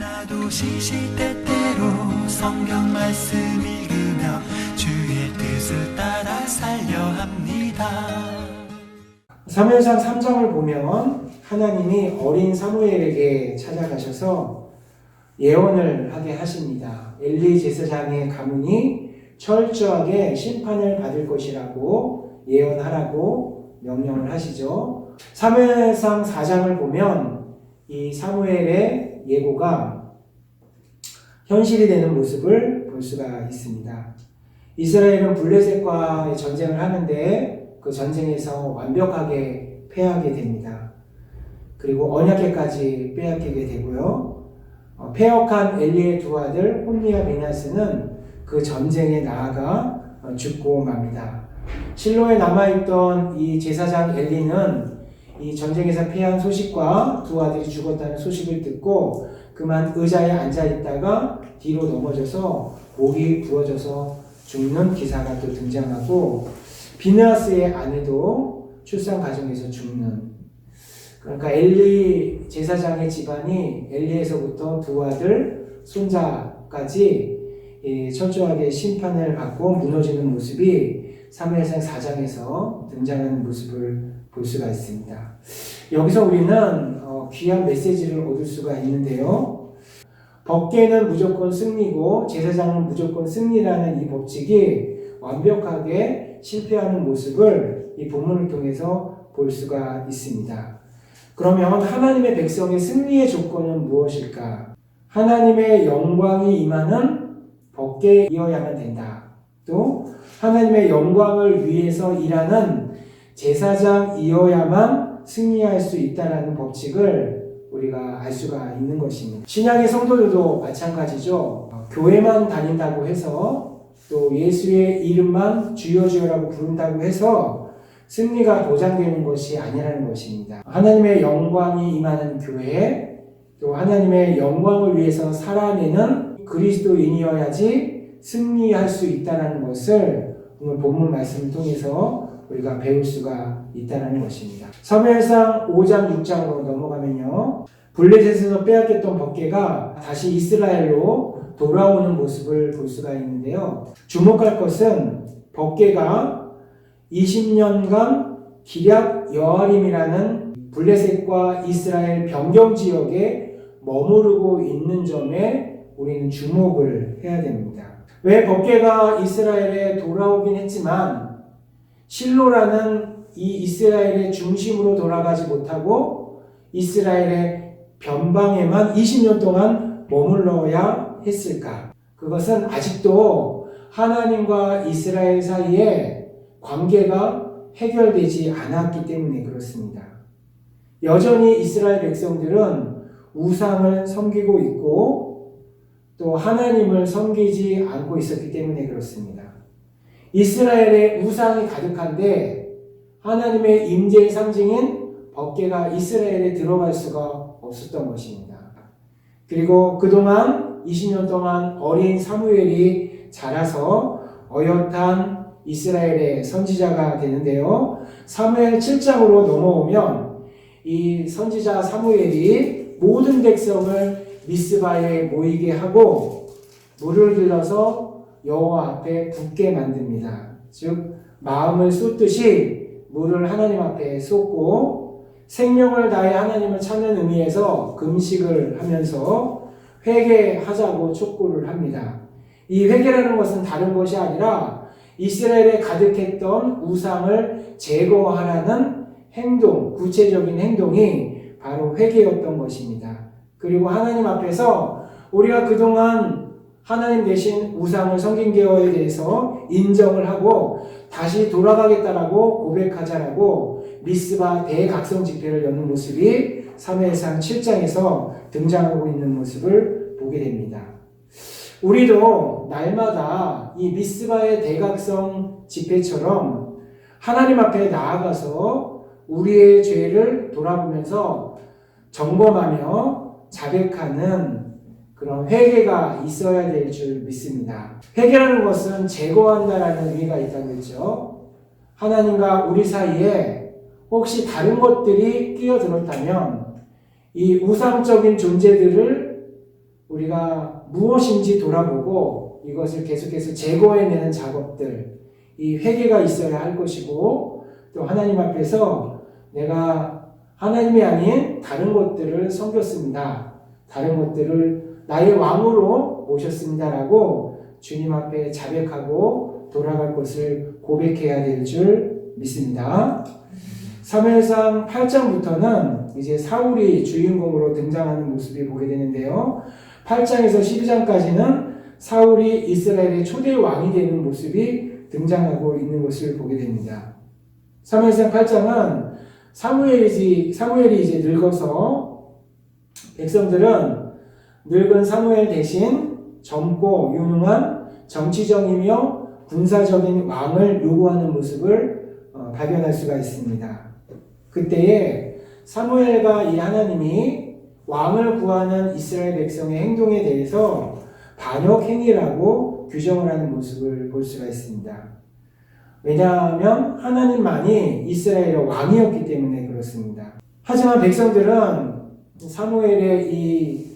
나도 시시때때로 성경 말씀 읽으며 주의 뜻을 따라 살려 합니다. 사무엘상 3장을 보면 하나님이 어린 사무엘에게 찾아가셔서 예언을 하게 하십니다. 엘리 제사장의 가문이 철저하게 심판을 받을 것이라고 예언하라고 명령을 하시죠. 사무엘상 4장을 보면 이 사무엘의 예고가 현실이 되는 모습을 볼 수가 있습니다. 이스라엘은 블레셋과의 전쟁을 하는데 그 전쟁에서 완벽하게 패하게 됩니다. 그리고 언약계까지 빼앗기게 되고요. 어, 패역한 엘리의 두 아들 혼니와 비나스는 그 전쟁에 나아가 어, 죽고 맙니다. 실로에 남아있던 이 제사장 엘리는 이 전쟁에서 패한 소식과 두 아들이 죽었다는 소식을 듣고 그만 의자에 앉아 있다가 뒤로 넘어져서 목이 부러져서 죽는 기사가 또 등장하고 비느하스의 아내도 출산 과정에서 죽는. 그러니까 엘리 제사장의 집안이 엘리에서부터 두 아들 손자까지 이 철저하게 심판을 받고 무너지는 모습이 사무엘상 4장에서 등장하는 모습을 볼 수가 있습니다. 여기서 우리는 어, 귀한 메시지를 얻을 수가 있는데요. 법계는 무조건 승리고 제사장은 무조건 승리라는 이 법칙이 완벽하게 실패하는 모습을 이 본문을 통해서 볼 수가 있습니다. 그러면 하나님의 백성의 승리의 조건은 무엇일까? 하나님의 영광이 임하는 법계에 이어야만 된다. 또 하나님의 영광을 위해서 일하는 제사장이어야만 승리할 수 있다라는 법칙을 우리가 알 수가 있는 것입니다. 신약의 성도들도 마찬가지죠. 어, 교회만 다닌다고 해서 또 예수의 이름만 주여 주여라고 부른다고 해서 승리가 보장되는 것이 아니라는 것입니다. 하나님의 영광이 임하는 교회, 또 하나님의 영광을 위해서 살아내는 그리스도인이어야지 승리할 수 있다는 것을 오늘 본문 말씀을 통해서 우리가 배울 수가 있다는 것입니다. 사무엘상 5장 6장으로 넘어가면요. 블레셋에서 빼앗겼던 법계가 다시 이스라엘로 돌아오는 모습을 볼 수가 있는데요. 주목할 것은 법계가 20년간 기략 여아림이라는 블레셋과 이스라엘 변경 지역에 머무르고 있는 점에 우리는 주목을 해야 됩니다. 왜 법계가 이스라엘에 돌아오긴 했지만 실로라는 이 이스라엘의 중심으로 돌아가지 못하고 이스라엘의 변방에만 20년 동안 머물러야 했을까? 그것은 아직도 하나님과 이스라엘 사이에 관계가 해결되지 않았기 때문에 그렇습니다. 여전히 이스라엘 백성들은 우상을 섬기고 있고 또 하나님을 섬기지 않고 있었기 때문에 그렇습니다. 이스라엘의 우상이 가득한데 하나님의 임재의 상징인 법계가 이스라엘에 들어갈 수가 없었던 것입니다. 그리고 그동안 20년 동안 어린 사무엘이 자라서 어엿한 이스라엘의 선지자가 되는데요. 사무엘 7장으로 넘어오면 이 선지자 사무엘이 모든 백성을 미스바에 모이게 하고 물을 들러서 여호와 앞에 붓게 만듭니다. 즉 마음을 쏟듯이 물을 하나님 앞에 쏟고 생명을 다해 하나님을 찾는 의미에서 금식을 하면서 회개하자고 촉구를 합니다. 이 회개라는 것은 다른 것이 아니라 이스라엘에 가득했던 우상을 제거하라는 행동, 구체적인 행동이 바로 회개였던 것입니다. 그리고 하나님 앞에서 우리가 그동안 하나님 대신 우상을 섬긴 거에 대해서 인정을 하고 다시 돌아가겠다라고 고백하자라고 미스바 대각성 집회를 여는 모습이 사무엘상 7장에서 등장하고 있는 모습을 보게 됩니다. 우리도 날마다 이 미스바의 대각성 집회처럼 하나님 앞에 나아가서 우리의 죄를 돌아보면서 점검하며 자백하는 그런 회개가 있어야 될 줄 믿습니다. 회개라는 것은 제거한다라는 의미가 있다고 했죠. 하나님과 우리 사이에 혹시 다른 것들이 끼어들었다면 이 우상적인 존재들을 우리가 무엇인지 돌아보고 이것을 계속해서 제거해내는 작업들, 이 회개가 있어야 할 것이고 또 하나님 앞에서 내가 하나님이 아닌 다른 것들을 섬겼습니다. 다른 것들을 나의 왕으로 모셨습니다라고 주님 앞에 자백하고 돌아갈 것을 고백해야 될 줄 믿습니다. 사무엘상 8장부터는 이제 사울이 주인공으로 등장하는 모습이 보게 되는데요. 8장에서 12장까지는 사울이 이스라엘의 초대 왕이 되는 모습이 등장하고 있는 것을 보게 됩니다. 사무엘상 8장은 사무엘이, 사무엘이 이제 늙어서 백성들은 늙은 사무엘 대신 젊고 유능한 정치적이며 군사적인 왕을 요구하는 모습을 어, 발견할 수가 있습니다. 그때에 사무엘과 이 하나님이 왕을 구하는 이스라엘 백성의 행동에 대해서 반역 행위라고 규정을 하는 모습을 볼 수가 있습니다. 왜냐하면 하나님만이 이스라엘의 왕이었기 때문에 그렇습니다. 하지만 백성들은 사무엘의 이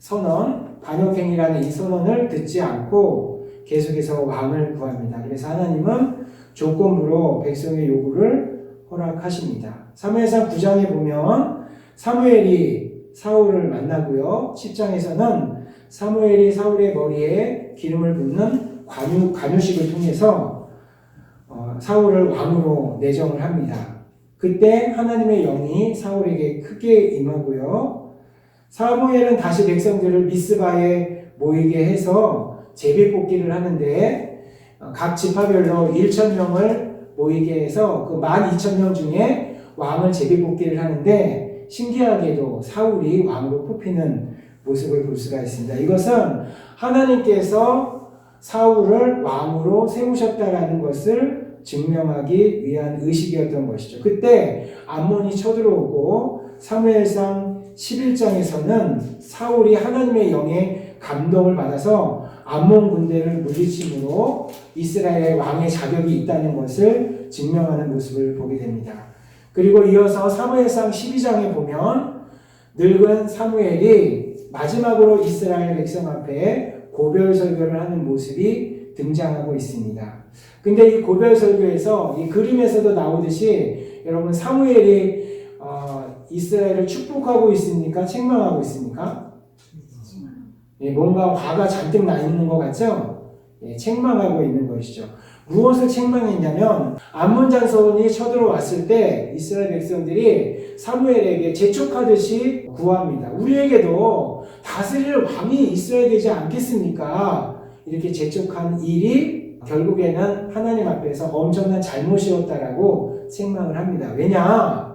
선언, 반역행위라는 이 선언을 듣지 않고 계속해서 왕을 구합니다. 그래서 하나님은 조건부로 백성의 요구를 허락하십니다. 사무엘상 9장에 보면 사무엘이 사울을 만나고요. 10장에서는 사무엘이 사울의 머리에 기름을 붓는 관유, 관유식을 통해서 어, 사울을 왕으로 내정을 합니다. 그때 하나님의 영이 사울에게 크게 임하고요. 사무엘은 다시 백성들을 미스바에 모이게 해서 제비 뽑기를 하는데 어, 각 지파별로 1천 명을 모이게 해서 그 12,000명 중에 왕을 제비 뽑기를 하는데 신기하게도 사울이 왕으로 뽑히는 모습을 볼 수가 있습니다. 이것은 하나님께서 사울을 왕으로 세우셨다라는 것을 증명하기 위한 의식이었던 것이죠. 그때 암몬이 쳐들어오고 사무엘상 11장에서는 사울이 하나님의 영에 감동을 받아서 암몬 군대를 물리침으로 이스라엘의 왕의 자격이 있다는 것을 증명하는 모습을 보게 됩니다. 그리고 이어서 사무엘상 12장에 보면 늙은 사무엘이 마지막으로 이스라엘 백성 앞에 고별 설교를 하는 모습이 등장하고 있습니다. 근데 이 고별 설교에서 이 그림에서도 나오듯이 여러분 사무엘이 어, 이스라엘을 축복하고 있습니까? 책망하고 있습니까? 예, 뭔가 화가 잔뜩 나 있는 것 같죠? 예, 책망하고 있는 것이죠. 무엇을 책망했냐면 암몬 장손이 쳐들어왔을 때 이스라엘 백성들이 사무엘에게 재촉하듯이 구합니다. 우리에게도 다스릴 왕이 있어야 되지 않겠습니까? 이렇게 재촉한 일이 결국에는 하나님 앞에서 엄청난 잘못이었다라고 책망을 합니다. 왜냐?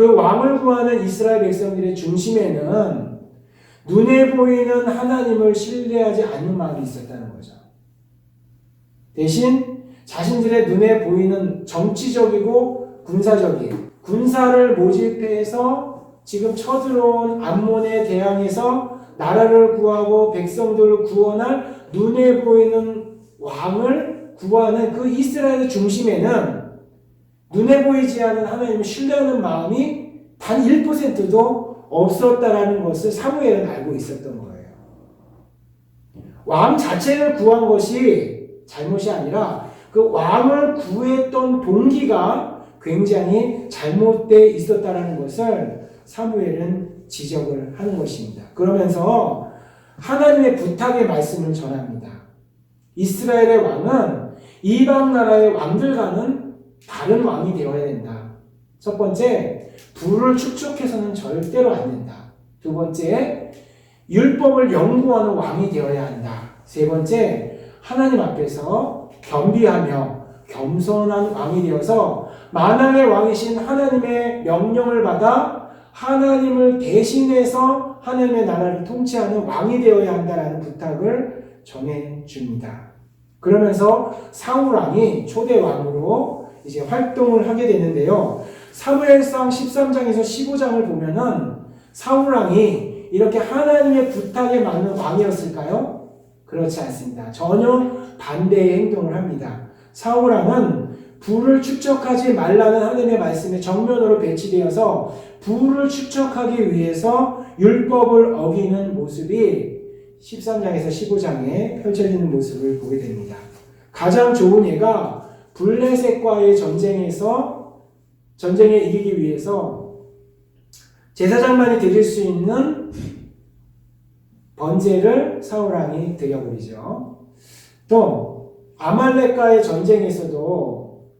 그 왕을 구하는 이스라엘 백성들의 중심에는 눈에 보이는 하나님을 신뢰하지 않는 마음이 있었다는 거죠. 대신 자신들의 눈에 보이는 정치적이고 군사적인 군사를 모집해서 지금 쳐들어온 암몬에 대항해서 나라를 구하고 백성들을 구원할 눈에 보이는 왕을 구하는 그 이스라엘의 중심에는 눈에 보이지 않는 하나님을 신뢰하는 마음이 단 1%도 없었다라는 것을 사무엘은 알고 있었던 거예요. 왕 자체를 구한 것이 잘못이 아니라 그 왕을 구했던 동기가 굉장히 잘못되어 있었다라는 것을 사무엘은 지적을 하는 것입니다. 그러면서 하나님의 부탁의 말씀을 전합니다. 이스라엘의 왕은 이방 나라의 왕들과는 다른 왕이 되어야 된다. 첫 번째, 불을 축적해서는 절대로 안 된다. 두 번째, 율법을 연구하는 왕이 되어야 한다. 세 번째, 하나님 앞에서 겸비하며 겸손한 왕이 되어서 만왕의 왕이신 하나님의 명령을 받아 하나님을 대신해서 하나님의 나라를 통치하는 왕이 되어야 한다라는 부탁을 전해 줍니다. 그러면서 사울 왕이 초대 왕으로 이제 활동을 하게 되는데요. 사무엘상 13장에서 15장을 보면은 사울 왕이 이렇게 하나님의 부탁에 맞는 왕이었을까요? 그렇지 않습니다. 전혀 반대의 행동을 합니다. 사울 왕은 부를 축적하지 말라는 하나님의 말씀에 정면으로 배치되어서 부를 축적하기 위해서 율법을 어기는 모습이 13장에서 15장에 펼쳐지는 모습을 보게 됩니다. 가장 좋은 예가 블레셋과의 전쟁에서 전쟁에 이기기 위해서 제사장만이 드릴 수 있는 번제를 사울 왕이 드려버리죠. 또 아말렉과의 전쟁에서도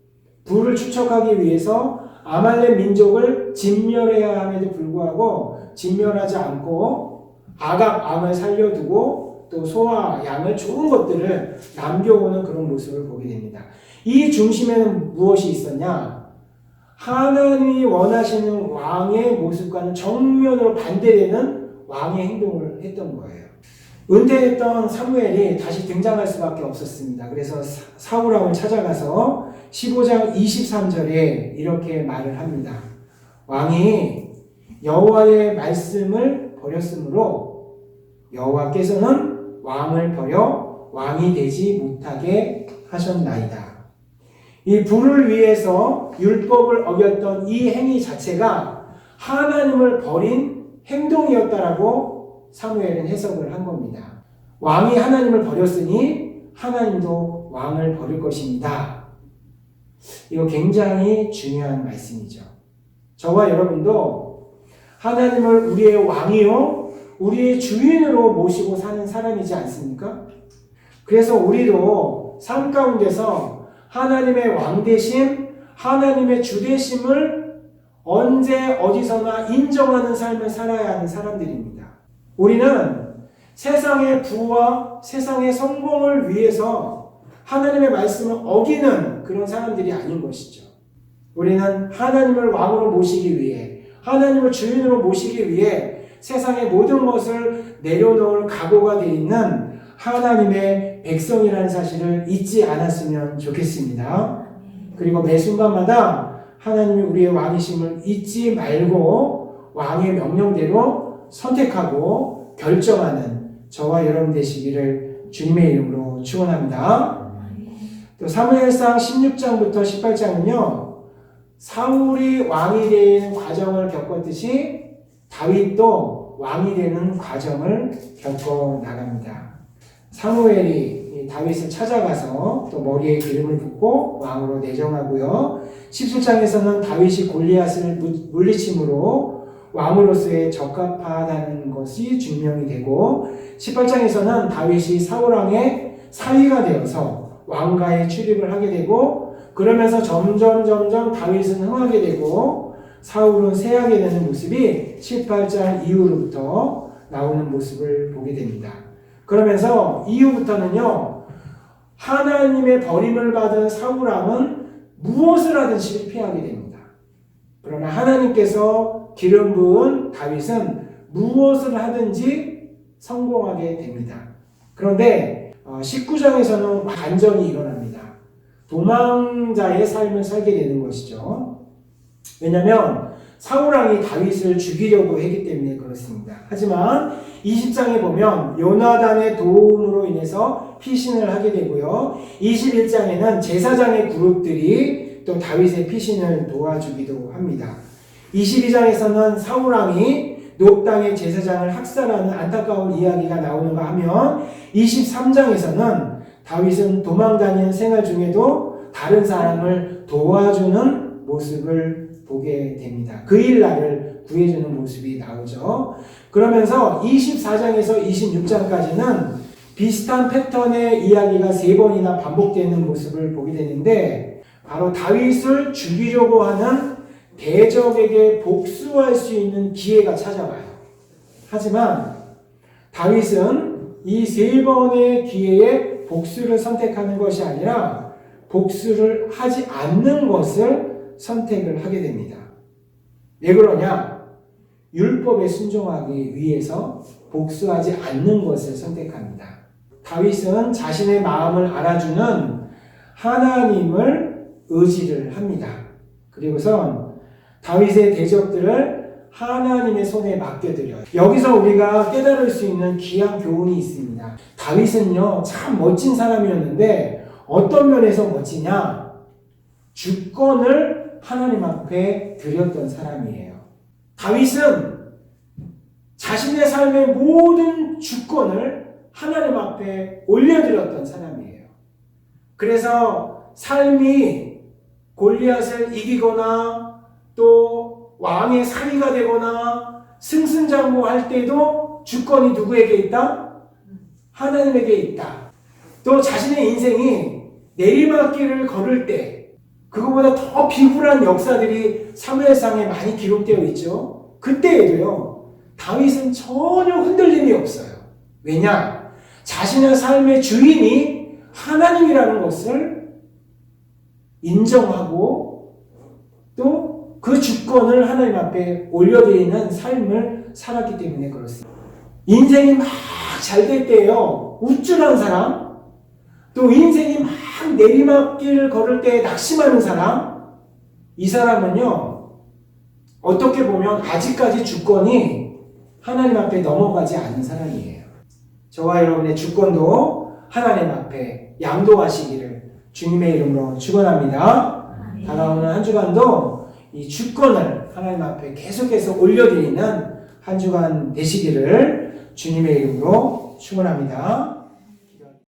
불을 추적하기 위해서 아말렉 민족을 진멸해야 함에도 불구하고 진멸하지 않고 아각 암을 살려두고 또 소와 양을 좋은 것들을 남겨오는 그런 모습을 보게 됩니다. 이 중심에는 무엇이 있었냐? 하나님이 원하시는 왕의 모습과는 정면으로 반대되는 왕의 행동을 했던 거예요. 은퇴했던 사무엘이 다시 등장할 수밖에 없었습니다. 그래서 사- 사울왕을 찾아가서 15장 23절에 이렇게 말을 합니다. 왕이 여호와의 말씀을 버렸으므로 여호와께서는 왕을 버려 왕이 되지 못하게 하셨나이다. 이 불을 위해서 율법을 어겼던 이 행위 자체가 하나님을 버린 행동이었다라고 사무엘은 해석을 한 겁니다. 왕이 하나님을 버렸으니 하나님도 왕을 버릴 것입니다. 이거 굉장히 중요한 말씀이죠. 저와 여러분도 하나님을 우리의 왕이요, 우리의 주인으로 모시고 사는 사람이지 않습니까? 그래서 우리도 삶 가운데서 하나님의 왕되심, 하나님의 주되심을 언제 어디서나 인정하는 삶을 살아야 하는 사람들입니다. 우리는 세상의 부와 세상의 성공을 위해서 하나님의 말씀을 어기는 그런 사람들이 아닌 것이죠. 우리는 하나님을 왕으로 모시기 위해, 하나님을 주인으로 모시기 위해 세상의 모든 것을 내려놓을 각오가 되어 있는 하나님의 백성이라는 사실을 잊지 않았으면 좋겠습니다. 그리고 매 순간마다 하나님이 우리의 왕이심을 잊지 말고 왕의 명령대로 선택하고 결정하는 저와 여러분 되시기를 주님의 이름으로 축원합니다. 또 사무엘상 16장부터 18장은요. 사울이 왕이 되는 과정을 겪었듯이 다윗도 왕이 되는 과정을 겪어 나갑니다. 사무엘이 다윗을 찾아가서 또 머리에 기름을 붓고 왕으로 내정하고요. 17장에서는 다윗이 골리앗을 물리침으로 왕으로서의 적합하다는 것이 증명이 되고 18장에서는 다윗이 사울왕의 사위가 되어서 왕가에 출입을 하게 되고 그러면서 점점 점점 다윗은 흥하게 되고 사울은 쇠하게 되는 모습이 18장 이후로부터 나오는 모습을 보게 됩니다. 그러면서 이후부터는요, 하나님의 버림을 받은 사울왕은 무엇을 하든 실패하게 됩니다. 그러나 하나님께서 기름 부은 다윗은 무엇을 하든지 성공하게 됩니다. 그런데 19장에서는 반전이 일어납니다. 도망자의 삶을 살게 되는 것이죠. 왜냐하면 사울왕이 다윗을 죽이려고 했기 때문에 그렇습니다. 하지만 20장에 보면 요나단의 도움으로 인해서 피신을 하게 되고요. 21장에는 제사장의 그룹들이 또 다윗의 피신을 도와주기도 합니다. 22장에서는 사울왕이 녹당의 제사장을 학살하는 안타까운 이야기가 나오는가 하면 23장에서는 다윗은 도망다니는 생활 중에도 다른 사람을 도와주는 모습을 보게 됩니다. 그 일 날을 구해주는 모습이 나오죠. 그러면서 24장에서 26장까지는 비슷한 패턴의 이야기가 세 번이나 반복되는 모습을 보게 되는데 바로 다윗을 죽이려고 하는 대적에게 복수할 수 있는 기회가 찾아와요. 하지만 다윗은 이 세 번의 기회에 복수를 선택하는 것이 아니라 복수를 하지 않는 것을 선택을 하게 됩니다. 왜 그러냐? 율법에 순종하기 위해서 복수하지 않는 것을 선택합니다. 다윗은 자신의 마음을 알아주는 하나님을 의지를 합니다. 그리고선 다윗의 대적들을 하나님의 손에 맡겨드려요. 여기서 우리가 깨달을 수 있는 귀한 교훈이 있습니다. 다윗은요, 참 멋진 사람이었는데, 어떤 면에서 멋지냐? 주권을 하나님 앞에 드렸던 사람이에요. 다윗은 자신의 삶의 모든 주권을 하나님 앞에 올려드렸던 사람이에요. 그래서 삶이 골리앗을 이기거나 또 왕의 사위가 되거나 승승장구할 때도 주권이 누구에게 있다? 하나님에게 있다. 또 자신의 인생이 내리막길을 걸을 때 그거보다 더 비굴한 역사들이 사무엘상에 많이 기록되어 있죠. 그때에도요. 다윗은 전혀 흔들림이 없어요. 왜냐? 자신의 삶의 주인이 하나님이라는 것을 인정하고 또 그 주권을 하나님 앞에 올려드리는 삶을 살았기 때문에 그렇습니다. 인생이 막 잘 될 때요. 우쭐한 사람, 또 인생이 막 내리막길 걸을 때 낙심하는 사람, 이 사람은요, 어떻게 보면 아직까지 주권이 하나님 앞에 넘어가지 않은 사람이에요. 저와 여러분의 주권도 하나님 앞에 양도하시기를 주님의 이름으로 축원합니다. 다가오는 한 주간도 이 주권을 하나님 앞에 계속해서 올려드리는 한 주간 되시기를 주님의 이름으로 축원합니다.